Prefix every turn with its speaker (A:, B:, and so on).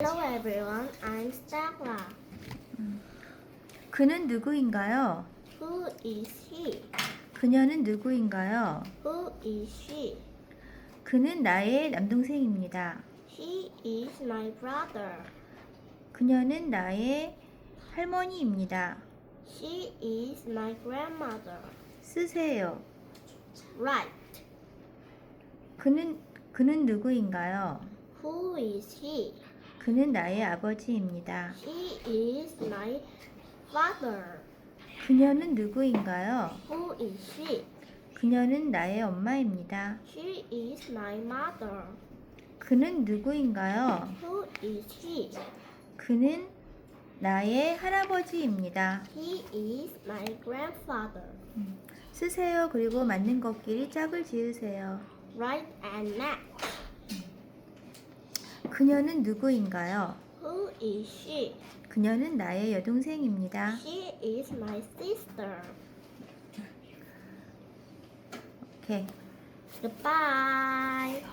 A: Hello everyone, I'm Stella.
B: 그는 누구인가요?
A: Who is he?
B: 그녀는 누구인가요?
A: Who is she?
B: 그는 나의 남동생입니다.
A: He is my brother.
B: 그녀는 나의 할머니입니다.
A: She is my grandmother.
B: 쓰세요.
A: Right.
B: 그는 그는 누구인가요?
A: Who is he?
B: 그는 나의 아버지입니다.
A: He is my father.
B: 그녀는 누구인가요?
A: Who is she?
B: 그녀는 나의 엄마입니다.
A: She is my mother.
B: 그는 누구인가요?
A: Who is he?
B: 그는 나의 할아버지입니다.
A: He is my grandfather.
B: 쓰세요. 그리고 맞는 것끼리 짝을 지으세요.
A: Right and left.
B: 그녀는 누구인가요?
A: Who is she?
B: 그녀는 나의 여동생입니다.
A: She is my sister.
B: 오케이.
A: Goodbye.